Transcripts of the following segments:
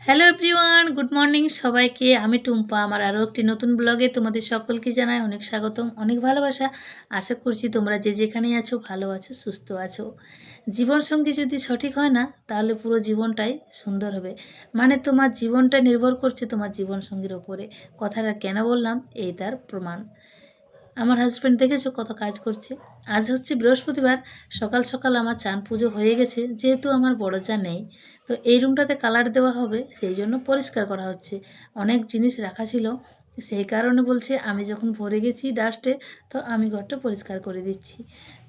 Hello everyone, good morning সবাইকে। আমি টুম্পা, আমার আরও একটি নতুন ব্লগে তোমাদের সকলকে জানাই অনেক স্বাগতম, অনেক ভালোবাসা। আশা করছি তোমরা যে যেখানেই আছো, ভালো আছো, সুস্থ আছো। জীবনসঙ্গী যদি সঠিক হয় না, তাহলে পুরো জীবনটাই সুন্দর হবে। মানে তোমার জীবনটা নির্ভর করছে তোমার জীবনসঙ্গীর ওপরে। কথাটা কেন বললাম, এই তার প্রমাণ। আমার হাজব্যান্ড দেখেছ কত কাজ করছে? আজ হচ্ছে বৃহস্পতিবার, সকাল সকাল আমার চান পুজো হয়ে গেছে, যেহেতু আমার বড় চা নেই। তো এই রুমটাতে কালার দেওয়া হবে, সেই জন্য পরিষ্কার করা হচ্ছে। অনেক জিনিস রাখা ছিল, সেই কারণে বলছে আমি যখন ভরে গেছি ডাস্টে, তো আমি ঘরটা পরিষ্কার করে দিচ্ছি।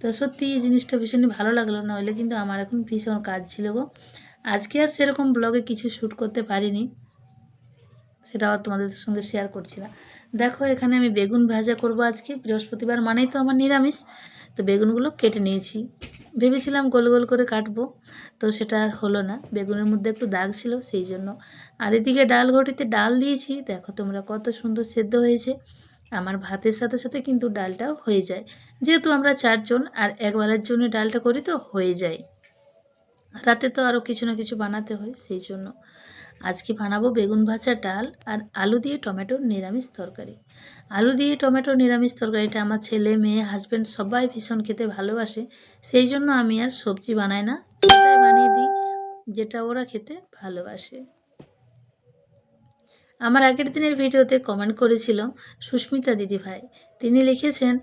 তো সত্যি এই জিনিসটা ভীষণই ভালো লাগল, নইলে কিন্তু আমার এখন ভীষণ কাজ ছিল গো। আজকে আর সেরকম ব্লগে কিছু শ্যুট করতে পারিনি, সেটাও তোমাদের সঙ্গে শেয়ার করছি না। দেখো এখানে আমি বেগুন ভাজা করব আজকে, বৃহস্পতিবার মানেই তো আমার নিরামিষ। তো বেগুনগুলো কেটে নিয়েছি। ভেবেছিলাম গোল গোল করে কাটবো, তো সেটা আর হলো না। বেগুনের মধ্যে একটু দাগ ছিল, সেই জন্য। আর এদিকে ডাল ঘটিতে ডাল দিয়েছি। দেখো তোমরা কত সুন্দর সেদ্ধ হয়েছে। আমার ভাতের সাথে সাথে কিন্তু ডালটাও হয়ে যায়। যেহেতু আমরা চারজন, আর একবেলার জন্য ডালটা করি তো হয়ে যায়। রাতে তো আরও কিছু না কিছু বানাতে হয়, সেই জন্য। আজকে বানাবো বেগুন ভাজা ডাল আর আলু দিয়ে টমেটোর নিরামিষ তরকারি। আলু দিয়ে টমেটো নিরামিষ তরকারিটা আমার ছেলে, মেয়ে হাজব্যান্ড সবাই ভীষণ খেতে ভালোবাসে। সেই জন্য আমি আর সবজি বানাই না সেটাই বানিয়ে দিই যেটা ওরা খেতে ভালোবাসে। আমার আগের দিনের ভিডিওতে কমেন্ট করেছিল সুস্মিতা দিদিভাই তিনি লিখেছেন,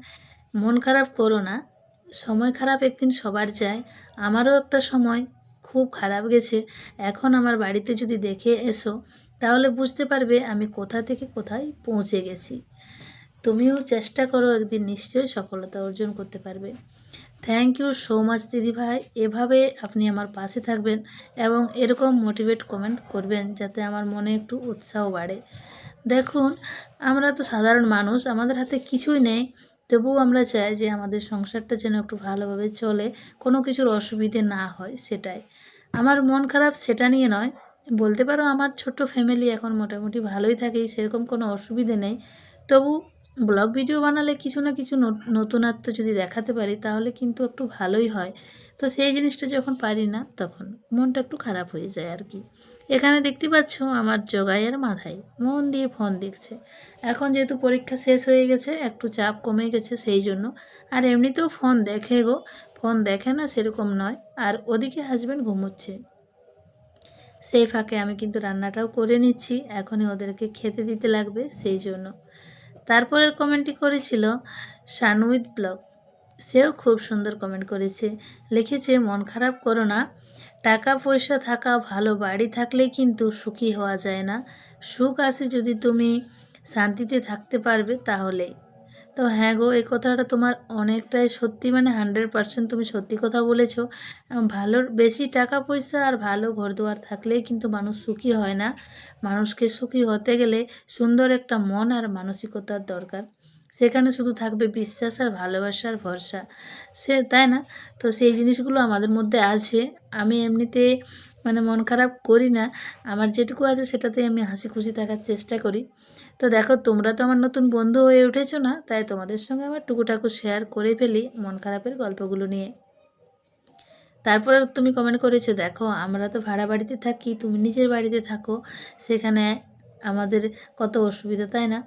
মন খারাপ করো না, সময় খারাপ একদিন সবার যায়। আমারও একটা সময় খুব খারাপ গেছে। এখন আমার বাড়িতে যদি দেখে এসো, তাহলে বুঝতে পারবে আমি কোথা থেকে কোথায় পৌঁছে গেছি। তুমিও চেষ্টা করো একদিন নিশ্চয়ই সফলতা অর্জন করতে পারবে। থ্যাংক ইউ সো মাচ দিদিভাই এভাবে আপনি আমার পাশে থাকবেন এবং এরকম মোটিভেট কমেন্ট করবেন যাতে আমার মনে একটু উৎসাহ বাড়ে। দেখুন, আমরা তো সাধারণ মানুষ, আমাদের হাতে কিছুই নেই। তবুও আমরা চাই যে আমাদের সংসারটা যেন একটু ভালোভাবে চলে, কোনো কিছুর অসুবিধে না হয়, সেটাই। আমার মন খারাপ সেটা নিয়ে নয়। বলতে পারো আমার ছোট্ট ফ্যামিলি এখন মোটামুটি ভালোই থাকে, সেরকম কোনো অসুবিধে নেই। তবু ব্লগ ভিডিও বানালে কিছু না কিছু নতুনত্ব যদি দেখাতে পারি, তাহলে কিন্তু একটু ভালোই হয়। তো সেই জিনিসটা যখন পারি না, তখন মনটা একটু খারাপ হয়ে যায় আর কি এখানে দেখতে পাচ্ছ আমার জগাইয়ের মাথায়, মন দিয়ে ফোন দেখছে। এখন যেহেতু পরীক্ষা শেষ হয়ে গেছে, একটু চাপ কমে গেছে সেই জন্য। আর এমনিতেও ফোন দেখে গো, ফোন দেখে না সেরকম নয়। আর ওদিকে হাজব্যান্ড ঘুমোচ্ছে। সেই ফাঁকে আমি কিন্তু রান্নাটাও করে নিচ্ছি, এখনই ওদেরকে খেতে দিতে লাগবে সেই জন্য। তারপরের কমেন্টটি করেছিল শানুইদ ব্লগ। সেও খুব সুন্দর কমেন্ট করেছে। লিখেছে, মন খারাপ করো না। টাকা পয়সা থাকা ভালো, বাড়ি থাকলে কিন্তু সুখী হওয়া যায় না। সুখ আসে যদি তুমি শান্তিতে থাকতে পারবে তাহলে। তো হ্যাঁ গো, এই কথাটা তোমার অনেকটাই সত্যি মানে হান্ড্রেড পারসেন্ট তুমি সত্যি কথা বলেছ। ভালো বেশি টাকা পয়সা আর ভালো ঘর দুয়ার থাকলেই কিন্তু মানুষ সুখী হয় না। মানুষকে সুখী হতে গেলে সুন্দর একটা মন আর মানসিকতার দরকার। সেখানে শুধু থাকবে বিশ্বাস আর ভালোবাসা আর ভরসা। সে, তাই না? তো সেই জিনিসগুলো আমাদের মধ্যে আছে। আমি এমনিতে মানে মন খারাপ করি না। আমার যেটুকু আছে সেটাতে আমি হাসি খুশি থাকার চেষ্টা করি। তো দেখো, তোমরা তো আমার নতুন বন্ধু হয়ে উঠেছো না? তাই তোমাদের সঙ্গে আমার টুকুটাকু শেয়ার করে ফেলি মন খারাপের গল্পগুলো নিয়ে। তারপরে তুমি কমেন্ট করেছ, দেখো, আমরা তো ভাড়া বাড়িতে থাকি, তুমি নিজের বাড়িতে থাকো। সেখানে আমাদের কত অসুবিধা, তাই না?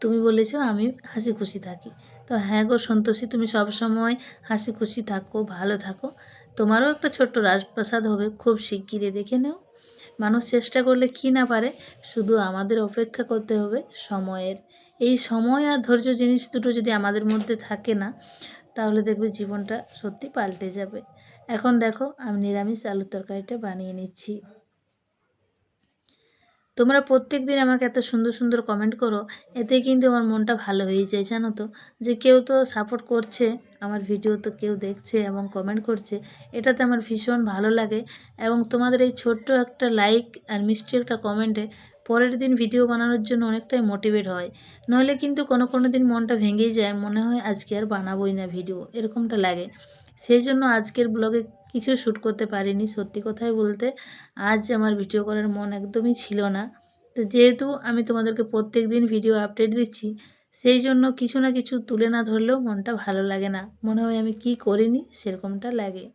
তুমি বলেছ আমি হাসি খুশি থাকি। তো হ্যাঁ গো সন্তোষী, তুমি সব সময় হাসি খুশি থাকো, ভালো থাকো। তোমারও একটা ছোট্ট রাজপ্রাসাদ হবে, খুব শিগগিরই দেখে নেও। মানুষ চেষ্টা করলে কি না পারে, শুধু আমাদের অপেক্ষা করতে হবে সময়ের। এই সময় আর ধৈর্য জিনিস দুটো যদি আমাদের মধ্যে থাকে না, তাহলে দেখবে জীবনটা সত্যি পাল্টে যাবে। এখন দেখো, আমি নিরামিষ আলুর তরকারিটা বানিয়ে নিচ্ছি। তোমরা প্রত্যেক দিন আমাকে এত সুন্দর সুন্দর কমেন্ট করো, এতে কিন্তু আমার মনটা ভালো হয়ে যায়, জানো তো? যে কেউ তো সাপোর্ট করছে আমার ভিডিও তো কেউ দেখছে এবং কমেন্ট করছে, এটাতে আমার ভীষণ ভালো লাগে। এবং তোমাদের এই ছোট্ট একটা লাইক আর মিষ্টি একটা কমেন্টে পরের দিন ভিডিও বানানোর জন্য অনেকটাই মোটিভেট হয়। নইলে কিন্তু কোনো কোনো দিন মনটা ভেঙেই যায়, মনে হয় আজকে আর বানাবোই না ভিডিও এরকমটা লাগে। সেই জন্য আজকের ব্লগে কিছু শ্যুট করতে পারিনি, সত্যি কথাই বলতে। আজ আমার ভিডিও করার মন একদমই ছিল না। তো যেহেতু আমি তোমাদেরকে প্রত্যেক দিন ভিডিও আপডেট দিচ্ছি, সেই জন্য কিছু না কিছু তুলে না ধরলেও মনটা ভালো লাগে না। মনে হয় আমি কি করিনি, সেরকমটা লাগে।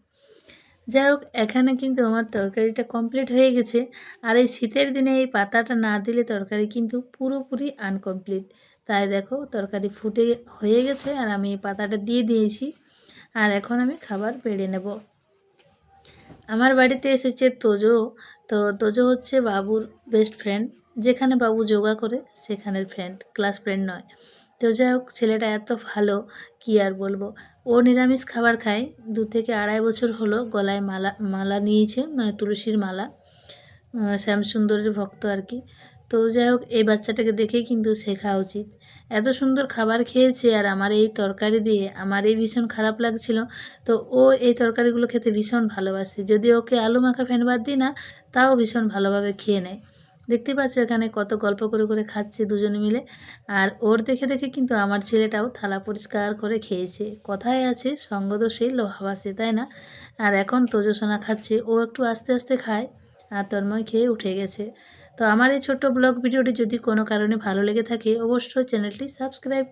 যাই হোক, এখানে কিন্তু আমার তরকারিটা কমপ্লিট হয়ে গেছে। আর এই শীতের দিনে এই পাতাটা না দিলে তরকারি কিন্তু পুরোপুরি আনকমপ্লিট তাই দেখো, তরকারি ফুটে হয়ে গেছে আর আমি এই পাতাটা দিয়ে দিয়েছি। আর এখন আমি খাবার বেড়ে নেব। আমার বাড়িতে এসেছে তোজো। তো তোজো হচ্ছে বাবুর বেস্ট ফ্রেন্ড যেখানে বাবু যোগা করে, সেখানের ফ্রেন্ড ক্লাস ফ্রেন্ড নয়। তো যাই হোক, ছেলেটা এত ভালো, কি আর বলব? ও নিরামিষ খাবার খায়। দু থেকে আড়াই বছর হলো গলায় মালা মালা নিয়েছে মানে তুলসীর মালা। শ্যামসুন্দরের ভক্ত আর কি। তো যাই হোক, এই বাচ্চাটাকে দেখেই কিন্তু শেখা উচিত। এত সুন্দর খাবার খেয়েছে আর আমার এই তরকারি দিয়ে আমার এই ভীষণ খারাপ লাগছিল। তো ও এই তরকারিগুলো খেতে ভীষণ ভালোবাসে। যদি ওকে আলু মাখা ফ্যান বাদ দিই না, তাও ভীষণ ভালোভাবে খেয়ে নেয়। দেখতে পাচ্ছ এখানে কত গল্প করে করে খাচ্ছে দুজনে মিলে। আর ওর দেখে দেখে কিন্তু আমার ছেলেটাও থালা পরিষ্কার করে খেয়েছে। কথায় আছে সঙ্গ তো সেই লোহাবাসে তাই না? আর এখন তোজসোনা খাচ্ছে। ও একটু আস্তে আস্তে খায় আর তন্ময় খেয়ে উঠে গেছে। তো আমার এই ছোট্ট ব্লগ ভিডিওটি যদি কোনো কারণে ভালো লেগে থাকে, অবশ্যই চ্যানেলটি সাবস্ক্রাইব